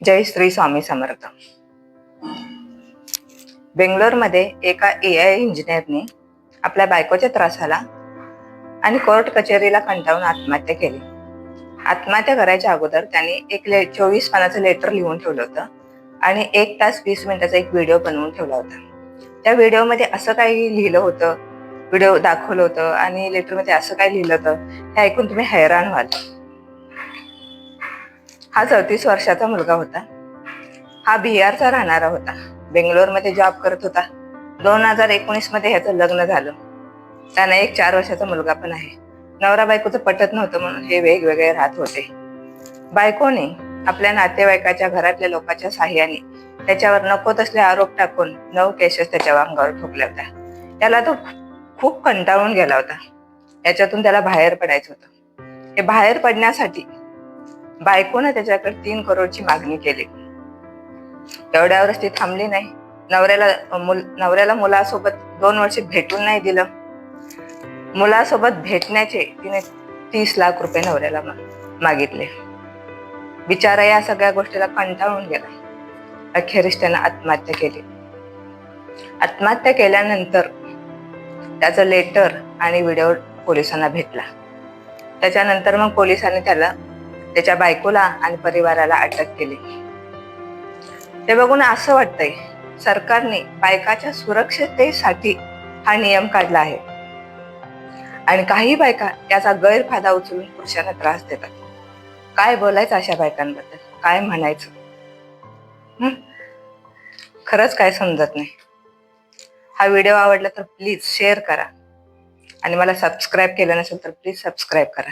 जय श्री स्वामी समर्थ. बेंगलोरमध्ये एका ए आय इंजिनियरने आपल्या बायकोच्या त्रासाला आणि कोर्ट कचेरीला कंटाळून आत्महत्या केली. आत्महत्या करायच्या अगोदर त्यांनी एक ले चोवीस पानाचं लेटर लिहून ठेवलं होतं आणि एक तास वीस मिनिटाचा एक व्हिडिओ बनवून ठेवला होता. त्या व्हिडिओमध्ये असं काही लिहिलं होतं व्हिडिओ दाखवलं होतं आणि लेटरमध्ये असं काय लिहिलं होतं हे ऐकून तुम्ही हैराण व्हाल. हा चौतीस वर्षाचा मुलगा होता. हा बिहारचा राहणारा होता. बेंगलोरमध्ये जॉब करत होता. दोन हजार एकोणीसमध्ये ह्याचं लग्न झालं. त्यांना एक चार वर्षाचा मुलगा पण आहे. नवरा बायकोचं पटत नव्हतं म्हणून हे वेगवेगळे राहत होते. बायकोने आपल्या नातेवाईकाच्या घरातल्या लोकांच्या साह्याने त्याच्यावर नको तसले आरोप टाकून नऊ केसेस त्याच्या अंगावर ठोकल्या होत्या. त्याला तो खूप कंटाळून गेला होता. याच्यातून त्याला बाहेर पडायचं होतं. हे बाहेर पडण्यासाठी बायकोनं त्याच्याकडे तीन करोडची मागणी केली. एवढ्यावरच ती थांबली नाही. नवऱ्याला मुल नवऱ्याला मुलासोबत दोन वर्ष भेटून नाही दिलं. मुलासोबत भेटण्याचे तिने तीस लाख रुपये नवऱ्याला मागितले. बिचारा या सगळ्या गोष्टीला कंटाळून गेला. अखेरीस त्यानं आत्महत्या केली. आत्महत्या केल्यानंतर त्याचं लेटर आणि व्हिडिओ पोलिसांना भेटला. त्याच्यानंतर मग पोलिसांनी त्याला त्याच्या बायकोला आणि परिवाराला अटक केली. ते बघून असं वाटतंय सरकारने बायकाच्या सुरक्षतेसाठी हा नियम काढला आहे. आणि काही बायका याचा गैरफायदा उचलून पुरुषांना त्रास देतात. काय बोलायचं अशा बायकांबद्दल? काय म्हणायचं? खरंच काय समजत नाही. हा व्हिडिओ आवडला तर प्लीज शेअर करा. आणि मला सबस्क्राईब केलं नसेल तर प्लीज सबस्क्राईब करा.